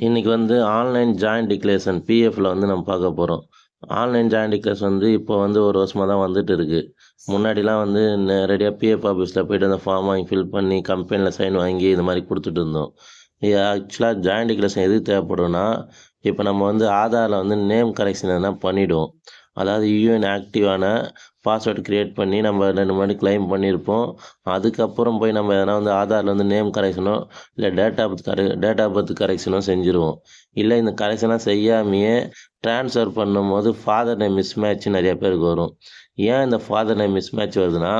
இன்றைக்கி வந்து online joint declaration பிஎஃப்பில் வந்து நம்ம பார்க்க போகிறோம் ஆன்லைன் ஜாயிண்ட் டிக்ளேஷன் வந்து இப்போ வந்து ஒரு வருஷமாக தான் வந்துட்டு இருக்குது முன்னாடிலாம் வந்து நேரடியாக பிஎஃப் ஆஃபீஸில் போயிட்டு அந்த ஃபார்ம் வாங்கி ஃபில் பண்ணி கம்பெனியில் சைன் வாங்கி இது மாதிரி கொடுத்துட்டு இருந்தோம். இது ஆக்சுவலாக ஜாயிண்ட் டிக்ளேஷன் எதுக்கு தேவைப்படும்னா இப்போ நம்ம வந்து ஆதாரில் வந்து நேம் கரெக்ஷன் எதனா பண்ணிவிடுவோம் அதாவது யூஎன் ஆக்டிவான பாஸ்வேர்டு க்ரியேட் பண்ணி நம்ம ரெண்டு முன்னாடி கிளைம் பண்ணியிருப்போம். அதுக்கப்புறம் போய் நம்ம எதனா வந்து ஆதாரில் வந்து நேம் கரெக்ஷனோ இல்லை டேட் ஆஃப் கரெ டேட் ஆஃப் பர்த் கரெக்ஷனோ செஞ்சுருவோம். இல்லை இந்த கரெக்ஷனாக செய்யாமையே ட்ரான்ஸ்ஃபர் பண்ணும்போது ஃபாதர் நேம் மிஸ்மேட்ச் நிறைய பேருக்கு வரும். ஏன் இந்த ஃபாதர் நேம் மிஸ்மேட்ச் வருதுன்னா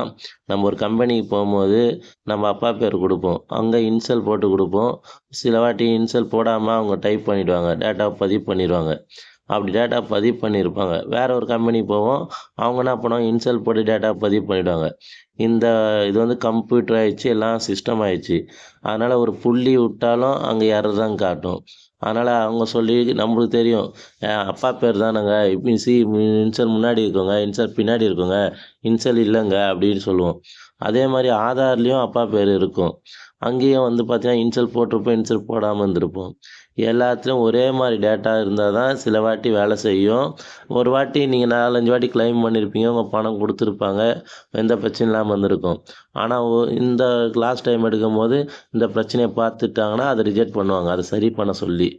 நம்ம ஒரு கம்பெனிக்கு போகும்போது நம்ம அப்பா பேர் கொடுப்போம். அங்கே இன்சல் போட்டு கொடுப்போம். சில வாட்டி இன்சல் போடாமல் அவங்க டைப் பண்ணிவிடுவாங்க டேட்டா பதிவு பண்ணிடுவாங்க. அப்படி டேட்டா பதிவு பண்ணியிருப்பாங்க வேறு ஒரு கம்பெனி போவோம். அவங்க என்ன பண்ணுவாங்க? இன்சல் போட்டு டேட்டா பதிவு பண்ணிவிடுவாங்க இந்த இது வந்து கம்ப்யூட்டர் ஆயிடுச்சு எல்லாம் சிஸ்டம் ஆயிடுச்சு. அதனால் ஒரு புள்ளி விட்டாலும் அங்கே யாரும் தான் காட்டும். அதனால் அவங்க சொல்லி நம்மளுக்கு தெரியும். அப்பா பேர் தானேங்க? இப்போ சி இன்சல் முன்னாடி இருக்கோங்க இன்சல் பின்னாடி இருக்கோங்க இன்சல் இல்லைங்க அப்படின்னு சொல்லுவோம். அதே மாதிரி ஆதார்லேயும் அப்பா பேர் இருக்கும். அங்கேயும் வந்து பார்த்தீங்கன்னா இன்சல் போட்டிருப்போம் இன்சல் போடாமல் இருந்திருப்போம். எல்லாத்துலேயும் ஒரே மாதிரி டேட்டா இருந்தால் தான் சில வாட்டி வேலை செய்யும். ஒரு வாட்டி நீங்கள் நாலஞ்சு வாட்டி க்ளைம் பண்ணியிருப்பீங்க உங்கள் பணம் கொடுத்துருப்பாங்க. எந்த பிரச்சனையும் இல்லாமல் வந்திருக்கும் ஆனால் இந்த லாஸ்ட் டைம் எடுக்கும் போது இந்த பிரச்சனையை பார்த்துட்டாங்கன்னா அதை ரிஜெக்ட் பண்ணுவாங்க. அதை சரி பண்ண சொல்லி.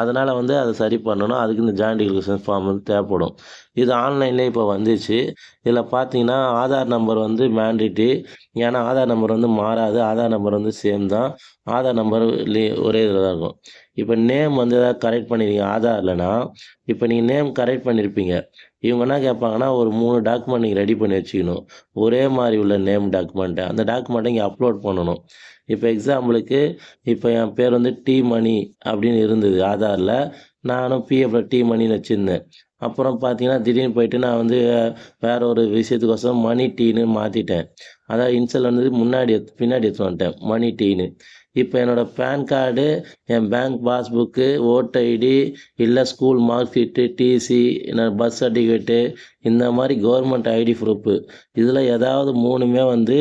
அதனால் வந்து அதை சரி பண்ணணும். அதுக்கு இந்த ஜாயிண்ட் டிக்ளரேஷன் ஃபார்ம் வந்து தேவைப்படும். இது ஆன்லைன்லேயே இப்போ வந்துச்சு. இதில் பார்த்தீங்கன்னா ஆதார் நம்பர் வந்து மேண்டிட்டி ஏன்னா ஆதார் நம்பர் வந்து மாறாது ஆதார் நம்பர் வந்து சேம் தான். ஆதார் நம்பர் ஒரே இதில் தான் இருக்கும். இப்போ நேம் வந்து ஏதாவது கரெக்ட் பண்ணிருக்கீங்க ஆதார்லனா இப்போ நீங்கள் நேம் கரெக்ட் பண்ணியிருப்பீங்க இவங்க என்ன கேட்பாங்கன்னா ஒரு மூணு டாக்குமெண்ட் நீங்கள் ரெடி பண்ணி வச்சுக்கணும். ஒரே மாதிரி உள்ள நேம் டாக்குமெண்ட்டை அந்த டாக்குமெண்ட்டை இங்கே அப்லோட் பண்ணணும். இப்போ எக்ஸாம்பிளுக்கு இப்போ என் பேர் வந்து டி மணி அப்படின்னு இருந்தது ஆதாரில். நானும் பிஎஃப்ல டி மணின்னு வச்சுருந்தேன். அப்புறம் பார்த்தீங்கன்னா திடீர்னு போயிட்டு நான் வந்து வேற ஒரு விஷயத்துக்கோசரம் மணி டீன்னு மாற்றிட்டேன் அதாவது இன்சல் வந்து முன்னாடி பின்னாடி எடுத்து வந்துட்டேன் மணி டீன்னு. இப்போ என்னோடய பேன் கார்டு என் பேங்க் பாஸ்புக்கு ஓட் ஐடி இல்லை ஸ்கூல் மார்க் ஷீட்டு டிசி என்னோட பர்த் சர்டிஃபிகேட்டு இந்த மாதிரி கவர்மெண்ட் ஐடி ப்ரூஃபு இதில் ஏதாவது மூணுமே வந்து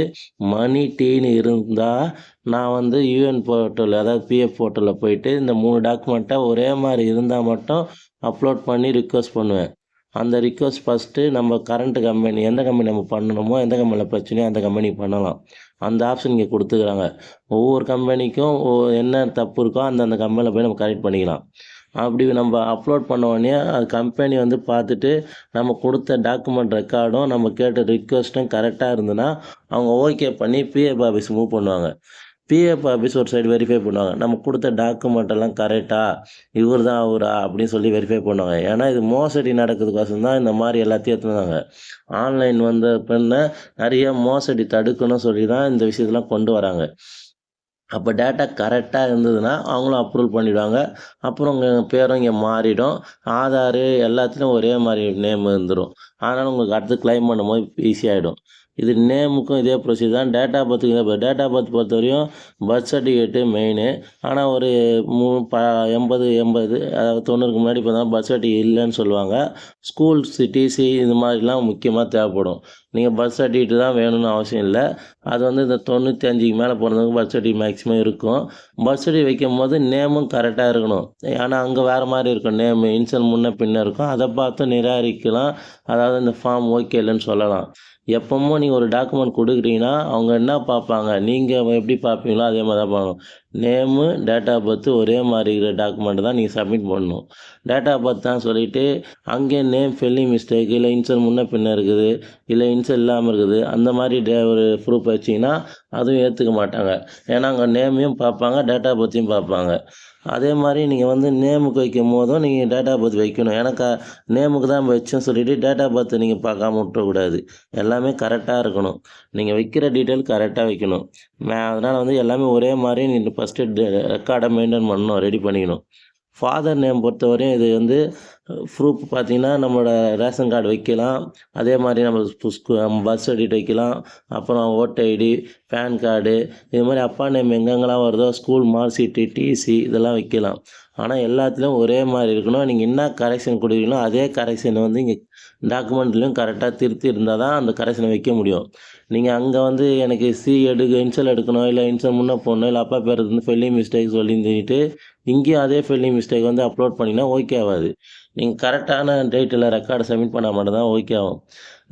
மணி டீன்னு இருந்தால் நான் வந்து யூஎன் போர்ட்டல் அதாவது பிஎஃப் போர்ட்டலில் போயிட்டு இந்த மூணு டாக்குமெண்ட்டாக ஒரே மாதிரி இருந்தால் மட்டும் அப்லோட் பண்ணி ரிக்வஸ்ட் பண்ணுவேன். அந்த ரிக்வஸ்ட் ஃபஸ்ட்டு நம்ம கரண்ட்டு கம்பெனி எந்த கம்பெனி நம்ம பண்ணணுமோ எந்த கம்பெனியில் பிரச்சனையோ அந்த கம்பெனிக்கு பண்ணலாம். அந்த ஆப்ஷன் இங்கே கொடுத்துக்கிறாங்க. ஒவ்வொரு கம்பெனிக்கும் என்ன தப்பு இருக்கோ அந்தந்த கம்பெனியில் போய் நம்ம கரெக்ட் பண்ணிக்கலாம். அப்படி நம்ம அப்லோட் பண்ண உடனே அது கம்பெனி வந்து பார்த்துட்டு நம்ம கொடுத்த டாக்குமெண்ட் ரெக்கார்டும் நம்ம கேட்ட ரிக்வஸ்ட்டும் கரெக்டாக இருந்ததுன்னா அவங்க ஓகே பண்ணி பிஎஃப் ஆஃபீஸ் மூவ் பண்ணுவாங்க. பிஎஃப் ஆஃபீஸ் ஒரு சைடு வெரிஃபை பண்ணுவாங்க. நம்ம கொடுத்த டாக்குமெண்ட் எல்லாம் கரெக்டாக இவர் தான் அவரா அப்படின்னு சொல்லி வெரிஃபை பண்ணுவாங்க. ஏன்னா இது மோசடி நடக்கிறதுக்கோசம் தான் இந்த மாதிரி எல்லாத்தையும் எடுத்துனாங்க ஆன்லைன் வந்த பின்ன நிறைய மோசடி தடுக்கணும்னு சொல்லி தான் இந்த விஷயத்தெல்லாம் கொண்டு வராங்க. அப்போ டேட்டா கரெக்டாக இருந்ததுன்னா அவங்களும் அப்ரூவல் பண்ணிவிடுவாங்க அப்புறம் உங்கள் பேரும் இங்கே மாறிடும். ஆதார் எல்லாத்துலேயும் ஒரே மாதிரி நேம் இருந்துடும் அதனால் உங்களுக்கு அடுத்து கிளைம் பண்ணும்போது ஈஸியாகிடும் இது நேமுக்கும் இதே ப்ரொசீஜர் தான். டேட்டா பர்த்துக்கு இப்போ டேட்டா பர்த் பொறுத்த வரையும் பர்த் சர்டிஃபிகேட்டு மெயினு ஆனால் ஒரு மூ ப எண்பது எண்பது அதாவது தொண்ணூறுக்கு முன்னாடி இப்போ தான் பர்த் சர்டிஃபிகேட் இல்லைன்னு சொல்லுவாங்க. ஸ்கூல் டிசி இது மாதிரிலாம் முக்கியமாக தேவைப்படும். நீங்கள் பர்த் சர்டிஃபிகேட் தான் வேணும்னு அவசியம் இல்லை. அது வந்து இந்த தொண்ணூற்றி அஞ்சுக்கு மேலே பிறந்தவங்க பர்த் சர்டிஃபிகேட் மேக்ஸிமம் இருக்கும். பர்த் சர்டிஃபிகேட் வைக்கும் போது நேமும் கரெக்டாக இருக்கணும். ஆனால் அங்கே வேறு மாதிரி இருக்கும் நேம். இன்சல் முன்ன பின்ன இருக்கும். அதை பார்த்து நிராகரிக்கலாம். அதாவது இந்த ஃபார்ம் ஓகே இல்லைன்னு சொல்லலாம். எப்போமோ நீங்கள் ஒரு டாக்குமெண்ட் கொடுக்குறீங்கன்னா அவங்க என்ன பார்ப்பாங்க? நீங்கள் எப்படி பார்ப்பீங்களோ அதே மாதிரி தான் பார்க்கணும். நேமு டேட் ஆஃப் பர்த் ஒரே மாதிரி இருக்கிற டாக்குமெண்ட் தான் நீங்கள் சப்மிட் பண்ணணும். டேட் ஆஃப் பர்த் தான் சொல்லிவிட்டு அங்கே நேம் ஃபெல்லிங் மிஸ்டேக் இல்லை இன்சல் முன்ன பின்ன இருக்குது இல்லை இன்சல் இல்லாமல் இருக்குது அந்த மாதிரி டே ஒரு ப்ரூஃப் வச்சிங்கன்னா அதுவும் ஏற்றுக்க மாட்டாங்க. ஏன்னா அங்கே நேமையும் பார்ப்பாங்க டேட் ஆஃப் பர்த்தையும் பார்ப்பாங்க. அதே மாதிரி நீங்கள் வந்து நேமுக்கு வைக்கும் போதும் நீங்கள் டேட் ஆஃப் பர்த் வைக்கணும். ஏன்னா நேமுக்கு தான் வச்சேன்னு சொல்லிவிட்டு டேட் ஆஃப் பர்த் நீங்கள் பார்க்காம விட்டக்கூடாது எல்லாமே கரெக்டாக இருக்கணும். நீங்கள் வைக்கிற டீட்டெயில் கரெக்டாக வைக்கணும். அதனால் வந்து எல்லாமே ஒரே மாதிரி நீங்கள் ஃபஸ்ட்டு ரெக்கார்டை மெயின்டைன் பண்ணணும் ரெடி பண்ணிக்கணும். ஃபாதர் நேம் பொறுத்தவரையும் இது வந்து uh, ப்ரூஃப் பார்த்தீங்கன்னா நம்மளோட ரேஷன் கார்டு வைக்கலாம். அதே மாதிரி நம்ம பர்த் சர்டிஃபிகேட் வைக்கலாம். அப்புறம் ஓட்டர் ஐடி பேன் கார்டு இது மாதிரி அப்பா நேம் எங்கெங்கெல்லாம் வருதோ ஸ்கூல் மார்க் ஷீட்டு டிசி இதெல்லாம் வைக்கலாம். ஆனால் எல்லாத்துலேயும் ஒரே மாதிரி இருக்கணும். நீங்கள் என்ன கரெக்ஷன் கொடுக்குறீங்களோ அதே கரெக்ஷன் வந்து இங்கே டாக்குமெண்ட்லேயும் கரெக்டாக திருத்தி இருந்தால் தான் அந்த கரெக்ஷனை வைக்க முடியும். நீங்கள் அங்கே வந்து எனக்கு சி எடுக்க இன்சல் எடுக்கணும் இல்லை இன்சல் முன்னே போடணும் இல்லை அப்பா பேர் வந்து ஃபெல்லிங் மிஸ்டேக் சொல்லிட்டு இங்கேயும் அதே ஃபெல்லிங் மிஸ்டேக் வந்து அப்லோட் பண்ணிங்கன்னா ஓகே ஆகாது. நீங்கள் கரெக்டான டேட்டில் ரெக்கார்டை சப்மிட் பண்ணால் மட்டும்தான் ஓகே ஆகும்.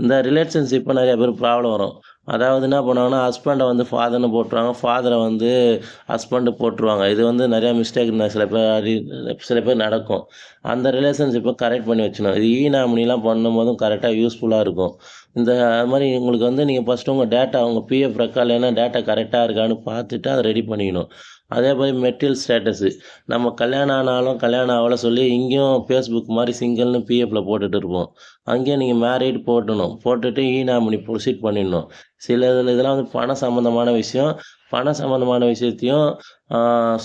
இந்த ரிலேஷன்ஷிப்பை நிறைய பேர் ப்ராப்ளம் வரும். அதாவது என்ன பண்ணுவாங்கன்னா ஹஸ்பண்டை வந்து ஃபாதர்னு போட்டுருவாங்க. ஃபாதரை வந்து ஹஸ்பண்டு போட்டுருவாங்க. இது வந்து நிறையா மிஸ்டேக் சில பேர் சில பேர் நடக்கும். அந்த ரிலேஷன்ஷிப்பை கரெக்ட் பண்ணி வச்சுக்கணும். இது ஈ நாமினிலாம் பண்ணும்போதும் கரெக்டாக யூஸ்ஃபுல்லாக இருக்கும். இந்த அது மாதிரி உங்களுக்கு வந்து நீங்கள் ஃபஸ்ட்டு உங்கள் டேட்டா உங்கள் பிஎஃப் ரெக்கார்டில் என்ன டேட்டா கரெக்டாக இருக்கான்னு பார்த்துட்டு அதை ரெடி பண்ணிக்கணும். அதே மாதிரி மெட்டீரியல் ஸ்டேட்டஸு நம்ம கல்யாணம் ஆனாலும் கல்யாணம் ஆகல சொல்லி இங்கேயும் ஃபேஸ்புக் மாதிரி சிங்கிள்னு பிஎஃப்பில் போட்டுட்டு இருப்போம். அங்கேயும் நீங்கள் மேரிட் போட்டணும். போட்டுட்டு இ நாமினி ப்ரொசீட் பண்ணிடணும். சில இதில் இதெல்லாம் வந்து பணம் சம்மந்தமான விஷயம். பணம் சம்மந்தமான விஷயத்தையும்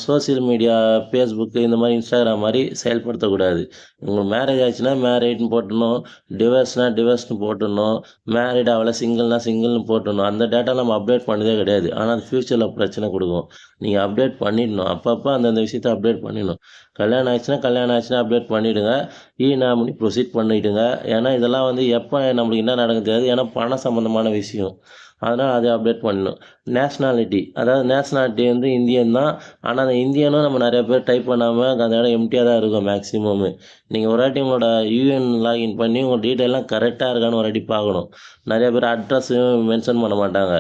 சோஷியல் மீடியா ஃபேஸ்புக்கு இந்த மாதிரி இன்ஸ்டாகிராம் மாதிரி செயல்படுத்தக்கூடாது. உங்களுக்கு மேரேஜ் ஆச்சுன்னா மேரேட்னு போட்டணும் டிவர்ஸ்னால் டிவர்ஸ்னு போட்டுடணும். மேரிட் ஆகலை சிங்கிள்னா சிங்கிள்னு போட்டணும் அந்த டேட்டா நம்ம அப்டேட் பண்ணதே கிடையாது. ஆனால் அது ஃப்யூச்சரில் பிரச்சனை கொடுக்கும். நீங்கள் அப்டேட் பண்ணிடணும். அப்பப்போ அந்தந்த விஷயத்தை அப்டேட் பண்ணிடணும். கல்யாணம் ஆச்சுன்னா கல்யாணம் ஆச்சுன்னா அப்டேட் பண்ணிவிடுங்க இ e நாமினி ப்ரொசீட் பண்ணிவிடுங்க ஏன்னா இதெல்லாம் வந்து எப்போ நம்மளுக்கு என்ன நடக்குது தெரியாது. ஏன்னா பணம் சம்மந்தமான விஷயம். அதனால் அதை அப்டேட் பண்ணணும். நேஷ்னாலிட்டி அதாவது நேஷ்னாலிட்டி வந்து இந்தியன் தான். ஆனால் அந்த இந்தியனும் நம்ம நிறைய பேர் டைப் பண்ணாமல் அந்த இடம் எம்டியாக தான் இருக்கும் மேக்ஸிமம் நீங்கள் ஒரு வாட்டி உங்களோட யூஎன் லாகின் பண்ணி உங்கள் டீட்டெயிலாம் கரெக்டாக இருக்கான்னு ஒரு வாட்டி பார்க்கணும். நிறைய பேர் அட்ரஸையும் மென்ஷன் பண்ண மாட்டாங்க.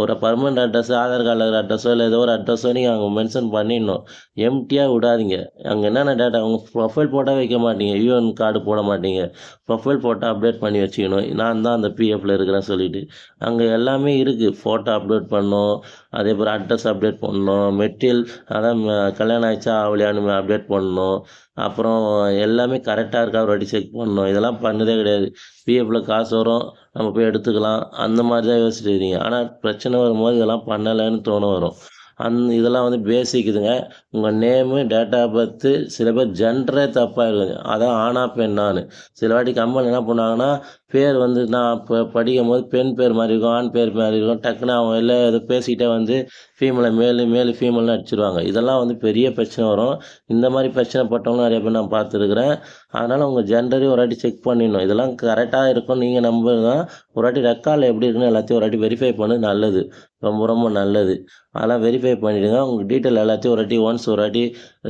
ஒரு பர்மனெண்ட் அட்ரஸ் ஆதார் கார்டில் அட்ரஸோ இல்லை ஏதோ ஒரு அட்ரஸோ நீங்கள் அங்கே மென்ஷன் பண்ணிடணும். எம்டியாக விடாதீங்க. அங்கே என்னென்ன டேட்டா உங்கள் ப்ரொஃபைல் போட்டால் வைக்க மாட்டீங்க. யூஎன் கார்டு போட மாட்டீங்க. ப்ரொஃபைல் போட்டால் அப்டேட் பண்ணி வச்சுக்கணும். நான் தான் அந்த பிஎஃப்ல இருக்கிறேன் சொல்லிட்டு. அங்கே எல்லாமே இருக்குது ஃபோட்டோ அப்டேட் பண்ணணும். அதே போல் அட்ரஸ் அப்டேட் பண்ணணும். மெட்டீரியல் அதான் கல்யாணம் ஆயிடுச்சா ஆகலையான்னு அப்டேட் பண்ணணும். அப்புறம் எல்லாமே கரெக்டாக இருக்கா? ஒரு வாட்டி செக் பண்ணணும். இதெல்லாம் பண்ணதே கிடையாது. பிஎஃப்பில் காசு வரும். நம்ம போய் எடுத்துக்கலாம். அந்த மாதிரி தான் யோசிச்சுட்டு இருக்கீங்க. ஆனால் பிரச்சனை வரும்போது இதெல்லாம் பண்ணலைன்னு தோண வரும். அந் இதெல்லாம் வந்து பேசிக் இதுங்க. உங்கள் நேமு டேட்டா பர்த்து சில பேர் ஜென்டரே தப்பாக இருக்குங்க அதான் ஆனா பெண்ணான்னு. சில வாட்டி கம்பெனி என்ன பண்ணுவாங்கன்னா பேர் வந்து நான் இப்போ படிக்கும் போது பெண் பேர் மாதிரி இருக்கும் ஆண் பேர் மாதிரி இருக்கும். டக்குன்னு அவங்க எல்லாம் ஏதோ பேசிக்கிட்டே வந்து ஃபீமேலை மேலு மேலு ஃபீமேல்னு அடிச்சிருவாங்க. இதெல்லாம் வந்து பெரிய பிரச்சனை வரும். இந்த மாதிரி பிரச்சனை பட்டவங்களும் நிறைய பேர் நான் பார்த்துருக்குறேன். அதனால் உங்கள் ஜெண்டரையும் ஒரு வாட்டி செக் பண்ணிடணும். இதெல்லாம் கரெக்டாக இருக்கும் நீங்கள் நம்புங்க ஒரு வாட்டி ரெக்கார்டில் எப்படி இருக்குன்னு எல்லாத்தையும் ஒரு வாட்டி வெரிஃபை பண்ணது நல்லது. ரொம்ப ரொம்ப நல்லது. அதெல்லாம் வெரிஃபை பண்ணிவிடுங்க உங்கள் டீட்டெயில் எல்லாத்தையும் ஒரு வாட்டி ஒன்ஸ் ஒரு வாட்டி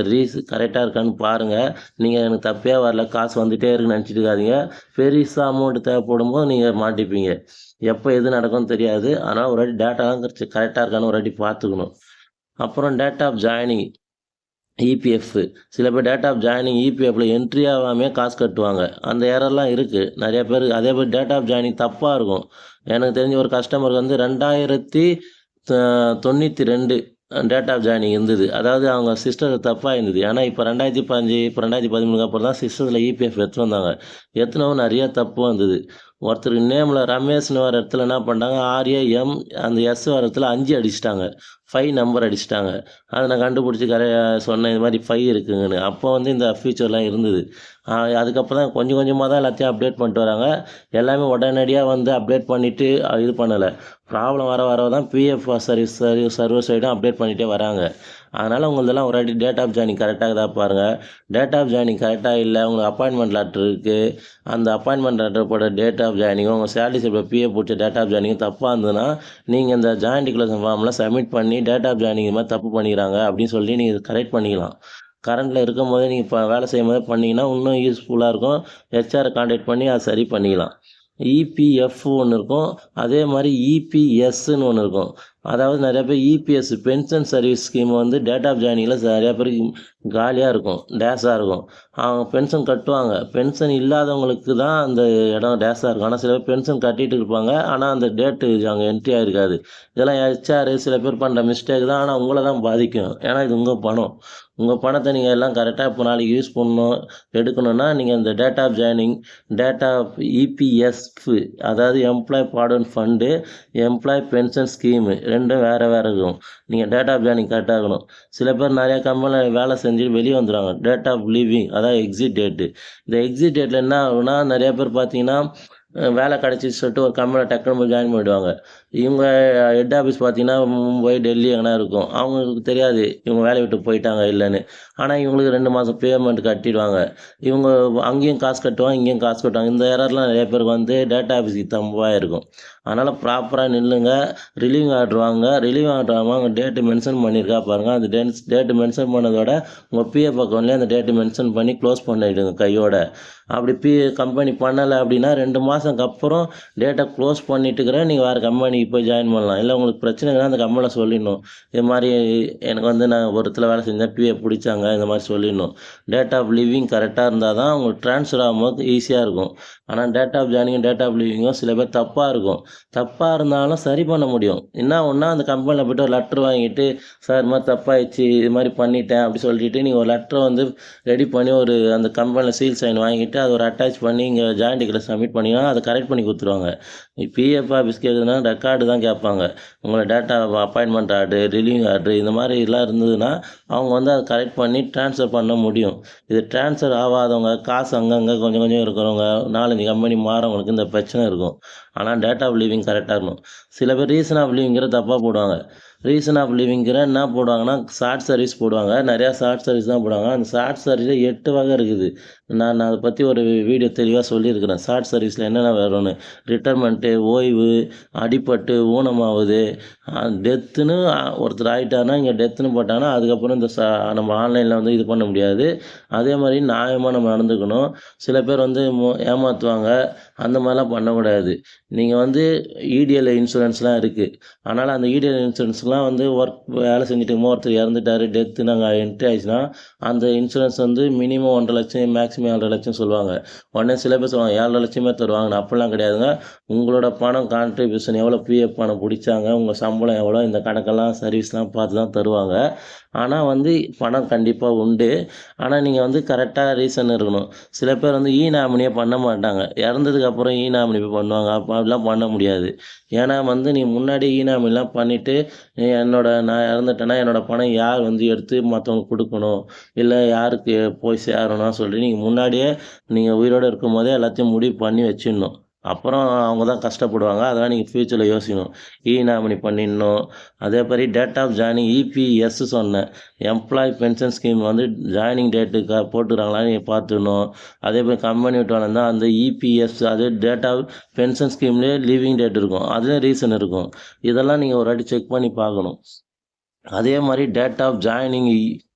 ரீஸ் கரெக்டாக இருக்கான்னு பாருங்கள் நீங்கள் எனக்கு தப்பே வரல காசு வந்துகிட்டே இருக்குன்னு நினச்சிட்டு இருக்காதீங்க பெருசாக அமௌண்ட் தேவைப்படும் போது நீங்கள் மாட்டிப்பீங்க. எப்போ எது நடக்கும்னு தெரியாது. ஆனால் ஒரு வாட்டி டேட்டாலாம் கரெக்டாக இருக்கான்னு ஒரு வாட்டி பார்த்துக்கணும் அப்புறம் டேட் ஆஃப் ஜாயினிங் இபிஎஃப் சில பேர் டேட் ஆஃப் ஜாயினிங் இபிஎஃப்பில் என்ட்ரி ஆகாமே காசு கட்டுவாங்க. அந்த ஏரெல்லாம் இருக்குது நிறைய பேர் அதே மாதிரி டேட் ஆஃப் ஜாயினிங் தப்பாக இருக்கும். எனக்கு தெரிஞ்ச ஒரு கஸ்டமருக்கு வந்து ரெண்டாயிரத்தி தொண்ணூற்றி ரெண்டு டேட் ஆஃப் ஜாயினிங் இருந்தது. அதாவது அவங்க சிஸ்டர் தப்பாக இருந்தது. ஏன்னா இப்போ ரெண்டாயிரத்தி பதினஞ்சு இப்போ ரெண்டாயிரத்தி பதிமூணுக்கு அப்புறம் தான் சிஸ்டத்தில் இபிஎஃப் எடுத்து வந்தாங்க எத்தனவும் நிறைய தப்பு வந்தது. ஒருத்தருக்கு நேமில் ரமேஷ்னு வர இடத்துல என்ன பண்ணிட்டாங்க? ஆர்ஏ எம் அந்த எஸ் வர இடத்துல அஞ்சு அடிச்சிட்டாங்க. ஃபைவ் நம்பர் அடிச்சிட்டாங்க. அதை நான் கண்டுபிடிச்சி கரைய சொன்னேன் இது மாதிரி ஃபைவ் இருக்குங்கன்னு. அப்போ வந்து இந்த ஃபியூச்சர்லாம் இருந்தது. அதுக்கப்புறம் தான் கொஞ்சம் கொஞ்சமாக தான் எல்லாத்தையும் அப்டேட் பண்ணிட்டு வராங்க. எல்லாமே உடனடியாக வந்து அப்டேட் பண்ணிவிட்டு இது பண்ணலை. ப்ராப்ளம் வர வர தான் பிஎஃப் சர்வீஸ் சர்வீஸ் சர்வர் சைடும் அப்டேட் பண்ணிகிட்டே வராங்க. அதனால் உங்களதெல்லாம் ஒரு வாட்டி டேட் ஆஃப் ஜாயினிங் கரெக்டாக தான் பாருங்கள் டேட் ஆஃப் ஜாயினிங் கரெக்டாக இல்லை உங்களுக்கு அப்பாயின்மெண்ட் லெட்டர் இருக்குது அந்த அப்பாயின்மெண்ட் லெட்டர் போட டேட் ஆஃப் ஜாயினிங்கும் உங்கள் சேலரி ஸ்லிப்பில் பிஏ பிடிச்ச டேட் ஆஃப் ஜாயினிங் தப்பாக இருந்ததுன்னா நீங்கள் இந்த ஜாயின் டிக்ளேஷன் ஃபார்மில் சப்மிட் பண்ணி டேட் ஆஃப் ஜாயினிங் மாதிரி தப்பு பண்ணிக்கிறாங்க அப்படின்னு சொல்லி நீங்கள் கரெக்ட் பண்ணிக்கலாம். கரண்ட்டில் இருக்கும் போதே நீங்கள் இப்போ வேலை செய்யும் போதே பண்ணிங்கன்னா இன்னும் யூஸ்ஃபுல்லாக இருக்கும். ஹெச்ஆரை காண்டாக்ட் பண்ணி அதை சரி பண்ணிக்கலாம். இபிஎஃப் ஒன்று இருக்கும். அதே மாதிரி இபிஎஸ்ன்னு ஒன்று இருக்கும். அதாவது நிறைய பேர் இபிஎஸ் பென்ஷன் சர்வீஸ் ஸ்கீம் வந்து டேட் ஆஃப் ஜாயினிங்கில் நிறைய பேருக்கு காலியாக இருக்கும் டேஸாக இருக்கும். அவங்க பென்ஷன் கட்டுவாங்க. பென்ஷன் இல்லாதவங்களுக்கு தான் அந்த இடம் டேஸாக இருக்கும். ஆனால் சில பேர் பென்ஷன் கட்டிகிட்டு இருப்பாங்க. ஆனால் அந்த டேட்டு அங்கே என்ட்ரி ஆகிருக்காது இதெல்லாம் ஹெச்ஆர் சில பேர் பண்ணுற மிஸ்டேக் தான். ஆனால் உங்களை தான் பாதிக்கும். ஏன்னா இது உங்கள் பணம். உங்கள் பணத்தை நீங்கள் எல்லாம் கரெக்டாக இப்போ நாளைக்கு யூஸ் பண்ணணும் எடுக்கணும்னா நீங்கள் இந்த date of joining data of இபிஎஸ்ஃப் அதாவது employee provident fund employee pension scheme ரெண்டும் வேறு வேறு இருக்கும். நீங்கள் டேட் ஆஃப் ஜாயினிங் கரெக்டாக இருக்கணும். சில பேர் நிறையா கம்பெனியில் வேலை செஞ்சுட்டு வெளியே வந்துடுவாங்க டேட் ஆஃப் லீவிங் அதாவது எக்ஸிட் டேட்டு இந்த எக்ஸிட் டேட்டில் என்ன ஆகுனா நிறைய பேர் பார்த்தீங்கன்னா வேலை கிடச்சிச்சு சொல்லிட்டு ஒரு கம்பெனியில் டக்குனு போய் ஜாயின் பண்ணிடுவாங்க. இவங்க ஹெட் ஆஃபீஸ் பார்த்தீங்கன்னா மும்பை டெல்லி எங்கனா இருக்கும். அவங்களுக்கு தெரியாது இவங்க வேலையை விட்டு போயிட்டாங்க இல்லைன்னு. ஆனால் இவங்களுக்கு ரெண்டு மாதம் பேமெண்ட் கட்டிடுவாங்க. இவங்க அங்கேயும் காசு கட்டுவாங்க இங்கேயும் காசு கட்டுவாங்க. இந்த ஏரர்லாம் நிறைய பேருக்கு வந்து டேட்டா ஆஃபீஸுக்கு தம்பாக இருக்கும். அதனால் ப்ராப்பராக நில்லுங்க. ரிலீவ் ஆர்டர் வாங்க. ரிலீவ் ஆர்டர் வாங்க. டேட்டு மென்ஷன் பண்ணியிருக்கா பாருங்கள் அந்த டேன்ஸ் டேட்டு மென்ஷன் பண்ணதோட உங்கள் பிஎஃப் அக்கௌண்ட்லேயே அந்த டேட்டு மென்ஷன் பண்ணி க்ளோஸ் பண்ணிவிடுங்க கையோட. அப்படி பி கம்பெனி பண்ணலை அப்படின்னா ரெண்டு மாதத்துக்கு அப்புறம் டேட்டா க்ளோஸ் பண்ணிட்டுக்கிறேன். நீங்கள் வேறு கம்பெனி கம்பெனிக்கு போய் ஜாயின் பண்ணலாம். இல்லை உங்களுக்கு பிரச்சனைனா அந்த கம்பெனியில் சொல்லிடணும். இது மாதிரி எனக்கு வந்து நான் ஒரு இடத்துல வேலை செஞ்சேன் பிஏ பிடிச்சாங்க இந்த மாதிரி சொல்லிடணும். டேட் ஆஃப் லிவிங் கரெக்டாக இருந்தால் தான் உங்களுக்கு ட்ரான்ஸ்ஃபர் ஆகும்போது ஈஸியாக இருக்கும். ஆனால் டேட் ஆஃப் ஜாயினிங்கும் டேட் ஆஃப் லீவிங்கும் சில பேர் தப்பாக இருக்கும். தப்பாக இருந்தாலும் சரி பண்ண முடியும். என்ன ஒன்றா அந்த கம்பெனியில் போய்ட்டு ஒரு லெட்ரு வாங்கிட்டு சார் இது மாதிரி தப்பாயிடுச்சு இது மாதிரி பண்ணிட்டேன் அப்படி சொல்லிட்டு நீங்கள் ஒரு லெட்டரை வந்து ரெடி பண்ணி ஒரு அந்த கம்பெனியில் சீல் சைன் வாங்கிட்டு அதை ஒரு அட்டாச் பண்ணி இங்கே ஜாயின்ட் கிட்ட சப்மிட் பண்ணிங்கன்னா அதை கரெக்ட் பண்ணி கொடுத்துருவாங்க. பிஎஃப் ஆஃபீஸ் கேட்குதுன்னா ரெக்கார்டு தான் கேட்பாங்க. உங்களை data appointment order relieving order இந்த மாதிரி எல்லாம் இருந்ததுன்னா அவங்க வந்து அதை கரெக்ட் பண்ணி ட்ரான்ஸ்ஃபர் பண்ண முடியும். இது ட்ரான்ஸ்ஃபர் ஆகாதவங்க காசு அங்கங்கே கொஞ்சம் கொஞ்சம் இருக்கிறவங்க நாலஞ்சு கம்பெனி மாறவங்களுக்கு இந்த பிரச்சனை இருக்கும். ஆனால் டேட் ஆஃப் லிவிங் கரெக்டாக இருக்கணும். சில பேர் ரீசன் ஆஃப் லிவிங்கிற தப்பாக போடுவாங்க. ரீசன் ஆஃப் லிவிங்கிற என்ன போடுவாங்கன்னா ஷார்ட் சர்வீஸ் போடுவாங்க. நிறையா ஷார்ட் சர்வீஸ் தான் போடுவாங்க. அந்த ஷார்ட் சர்வீஸில் எட்டு வகை இருக்குது. நான் அதை பற்றி ஒரு வீடியோ தெளிவாக சொல்லியிருக்கிறேன். ஷார்ட் சர்வீஸில் என்னென்ன வரும்னு. ரிட்டைர்மெண்ட்டு ஓய்வு அடிபட்டு ஊனமாகுது டெத்துன்னு ஒருத்தர் ஆகிட்டாருன்னா இங்கே டெத்துன்னு போட்டாங்கன்னா அதுக்கப்புறம் இந்த நம்ம ஆன்லைனில் வந்து இது பண்ண முடியாது. அதே மாதிரி நியாயமாக நம்ம நடந்துக்கணும். சில பேர் வந்து ஏமாற்றுவாங்க அந்த மாதிரிலாம் பண்ணக்கூடாது நீங்கள் வந்து இடிஎல் இன்சூரன்ஸ்லாம் இருக்குது அதனால் அந்த இடிஎல் இன்சூரன்ஸ்லாம் வந்து ஒர்க் வேலை செஞ்சுட்டு இருக்கும்போது ஒருத்தர் இறந்துட்டார் டெத்து நாங்கள் என்ட்ரி ஆயிடுச்சுன்னா அந்த இன்சூரன்ஸ் வந்து மினிமம் ஒன்றரை லட்சம் மேக்ஸிமம் ஏழரை லட்சம் சொல்லுவாங்க. உடனே சில பேர் சொல்லுவாங்க ஏழரை லட்சமே தருவாங்க அப்படிலாம் கிடையாதுங்க. உங்களோட பணம் கான்ட்ரிபியூஷன் எவ்வளோ பிஎஃப் பணம் பிடிச்சாங்க உங்கள் சம்பளம் எவ்வளோ இந்த கணக்கெல்லாம் சர்வீஸ்லாம் பார்த்து தான் தருவாங்க. ஆனால் வந்து பணம் கண்டிப்பாக உண்டு. ஆனால் நீங்கள் வந்து கரெக்டாக ரீசன் இருக்கணும். சில பேர் வந்து e ஈ நாமினியே பண்ண மாட்டாங்க. இறந்ததுக்கப்புறம் ஈ e நாமினி பண்ணுவாங்க. அப்போ அப்படிலாம் பண்ண முடியாது. ஏன்னா வந்து நீ முன்னாடி e ஈ நாமினிலாம் பண்ணிவிட்டு என்னோட நான் இறந்துட்டேன்னா என்னோட பணம் யார் வந்து எடுத்து மற்றவங்க கொடுக்கணும்? இல்லை யாருக்கு போய் சேரணும் சொல்லிட்டு நீங்கள் முன்னாடியே நீங்கள் உயிரோடு இருக்கும் போதே எல்லாத்தையும் முடிவு பண்ணி வச்சிடணும். அப்புறம் அவங்க தான் கஷ்டப்படுவாங்க. அதெல்லாம் நீங்கள் ஃப்யூச்சரில் யோசிக்கணும். E இ நாமினி பண்ணிடணும். அதே மாதிரி டேட் ஆஃப் ஜாயினிங் இபிஎஸ் சொன்னேன். எம்ப்ளாய் பென்ஷன் ஸ்கீம் வந்து ஜாயினிங் டேட்டு க போட்டுக்கிறாங்களான்னு நீங்கள் பார்த்துக்கணும். அதே மாதிரி கம்பெனி விட்டு வந்தால் அந்த இபிஎஸ் அது டேட் ஆஃப் பென்ஷன் ஸ்கீம்லேயே லீவிங் டேட் இருக்கும். அதுலேயும் ரீசன் இருக்கும். இதெல்லாம் நீங்கள் ஒரு வாட்டி செக் பண்ணி பார்க்கணும். அதே மாதிரி date of joining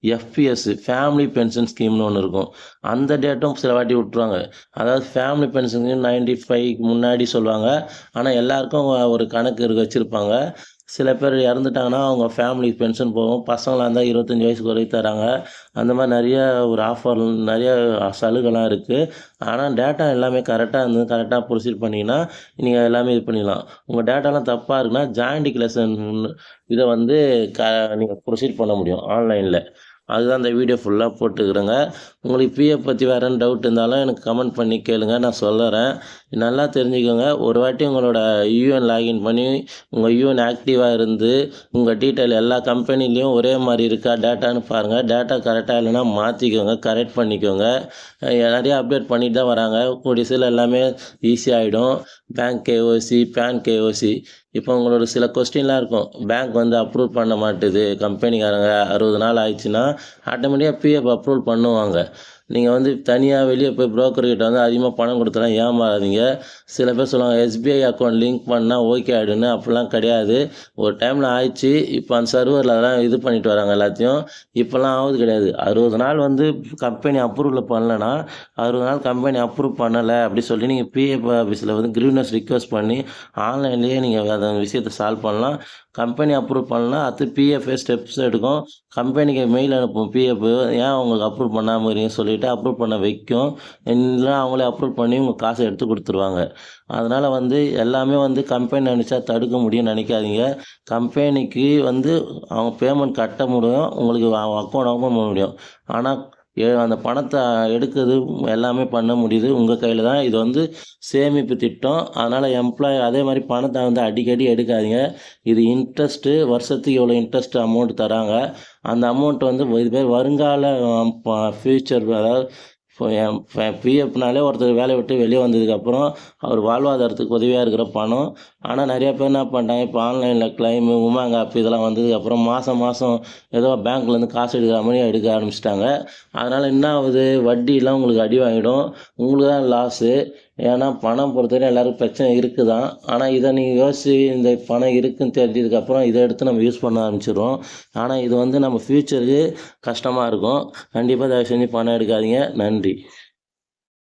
FPS family pension ஸ்கீம்னு ஒன்று இருக்கும். அந்த டேட்டும் சில வாட்டி விட்ருவாங்க அதாவது ஃபேமிலி பென்ஷன் ஸ்கீம் நைன்டி ஃபைவ்க்கு முன்னாடி சொல்லுவாங்க. ஆனால் எல்லாருக்கும் ஒரு கணக்கு இருக்கு வச்சுருப்பாங்க. சில பேர் இறந்துட்டாங்கன்னா அவங்க ஃபேமிலி பென்ஷன் போகும். பசங்களாக இருந்தால் இருபத்தஞ்சி வயசுக்கு வரைக்கும் தராங்க. அந்த மாதிரி நிறைய ஒரு ஆஃபர் நிறைய சலுகைலாம் இருக்குது ஆனால் டேட்டா எல்லாமே கரெக்டாக இருந்து கரெக்டாக ப்ரொசீட் பண்ணிங்கன்னா நீங்கள் எல்லாமே இது பண்ணிடலாம். உங்கள் டேட்டாலாம் தப்பாக இருக்குன்னா ஜாயின்ட் டிக்ளேஷன் இதை வந்து க நீங்கள் ப்ரொசீட் பண்ண முடியும் ஆன்லைனில் அதுதான் இந்த வீடியோ ஃபுல்லாக போட்டுக்கிறேங்க. உங்களுக்கு பிஎஃப் பற்றி வேறு டவுட் இருந்தாலும் எனக்கு கமெண்ட் பண்ணி கேளுங்க நான் சொல்லுறேன் நல்லா தெரிஞ்சுக்கோங்க. ஒரு வாட்டி உங்களோட யூஎன் லாகின் பண்ணி உங்கள் யூஎன் ஆக்டிவாக இருந்து உங்கள் டீட்டெயில் எல்லா கம்பெனிலையும் ஒரே மாதிரி இருக்கா டேட்டான்னு பாருங்கள் டேட்டா கரெக்டாக இல்லைன்னா மாற்றிக்கோங்க கரெக்ட் பண்ணிக்கோங்க. நிறைய அப்டேட் பண்ணிட்டு தான் வராங்க. கூடிய சில எல்லாமே ஈஸியாகிடும் பேங்க் கேஓசி பேன் கேஓசி இப்போ உங்களோட சில கொஸ்டின்லாம் இருக்கும். பேங்க் வந்து அப்ரூவ் பண்ண மாட்டுது. கம்பெனிக்காரங்க அறுபது நாள் ஆயிடுச்சுன்னா ஆட்டோமேட்டிக்காக பிஎஃப் அப்ரூவல் பண்ணுவாங்க. நீங்கள் வந்து தனியாக வெளியே போய் broker-கிட்ட வந்து அதிகமாக பணம் கொடுத்தலாம் ஏமாறாதீங்க. சில பேர் சொல்லுவாங்க எஸ்பிஐ அக்கௌண்ட் லிங்க் பண்ணால் ஓகே ஆகிடுன்னு அப்படிலாம் கிடையாது. ஒரு டைமில் ஆயிடுச்சு. இப்போ அந்த சர்வரில் அதெல்லாம் இது பண்ணிட்டு வராங்க எல்லாத்தையும். இப்போல்லாம் ஆகுது கிடையாது. அறுபது நாள் வந்து கம்பெனி அப்ரூவல் பண்ணலன்னா அறுபது நாள் கம்பெனி அப்ரூவ் பண்ணலை அப்படி சொல்லி நீங்கள் பிஎஃப் ஆஃபீஸில் வந்து கிரீனஸ் ரிக்வஸ்ட் பண்ணி ஆன்லைன்லேயே நீங்கள் அந்த விஷயத்தை சால்வ் பண்ணலாம். கம்பெனி அப்ரூவ் பண்ணலாம் அது பிஎஃப்ஏ ஸ்டெப்ஸ் எடுக்கும். கம்பெனிக்கு மெயில் அனுப்பும் பிஎஃப் ஏன் உங்களுக்கு அப்ரூவ் பண்ணாமல் சொல்லிட்டு கிட்டே அப்ரூவ் பண்ண வைக்கும். இல்லைன்னா அவங்களே அப்ரூவ் பண்ணி உங்கள் காசை எடுத்து கொடுத்துருவாங்க. அதனால் வந்து எல்லாமே வந்து கம்பெனி நினச்சா தடுக்க முடியும்னு நினைக்காதீங்க. கம்பெனிக்கு வந்து அவங்க பேமெண்ட் கட்ட முடியும். உங்களுக்கு அக்கௌண்ட் ஓப்பன் பண்ண முடியும். ஆனால் அந்த பணத்தை எடுக்கிறது எல்லாமே பண்ண முடியுது. உங்கள் கையில் தான் இது வந்து சேமிப்பு திட்டம். அதனால் எம்ப்ளாய் அதே மாதிரி பணத்தை வந்து அடிக்கடி எடுக்காதீங்க. இது இன்ட்ரெஸ்ட்டு வருஷத்துக்கு எவ்வளோ இன்ட்ரெஸ்ட் அமௌண்ட் தராங்க. அந்த அமௌண்ட் வந்து இது பேர் வருங்கால ஃப்யூச்சர் அதாவது இப்போ என் பிஎஃப்னாலே ஒருத்தர் வேலையை விட்டு வெளியே வந்ததுக்கப்புறம் அவர் வாழ்வாதாரத்துக்கு உதவியாக இருக்கிற பணம். ஆனால் நிறைய பேர் என்ன பண்ணிட்டாங்க இப்போ ஆன்லைனில் கிளைமு உமாங் ஆப் இதெல்லாம் வந்ததுக்கப்புறம் மாதம் மாதம் ஏதோ பேங்க்லேருந்து காசு எடுக்கிற மாதிரி எடுக்க ஆரம்பிச்சிட்டாங்க. அதனால் என்ன ஆகுது? வட்டியெல்லாம் உங்களுக்கு அடி வாங்கிடும். உங்களுக்கு தான் லாஸு ஏன்னா பணம் பொறுத்தவரை எல்லாருக்கும் பிரச்சனை இருக்குது தான் ஆனால் இதை நீங்கள் யோசிச்சு இந்த பணம் இருக்குன்னு தெரிஞ்சதுக்கப்புறம் இதை எடுத்து நம்ம யூஸ் பண்ண ஆரம்பிச்சிடுறோம் ஆனால் இது வந்து நம்ம ஃப்யூச்சருக்கு கஷ்டமாக இருக்கும். கண்டிப்பாக தயவு செஞ்சு பணம் எடுக்காதீங்க. நன்றி.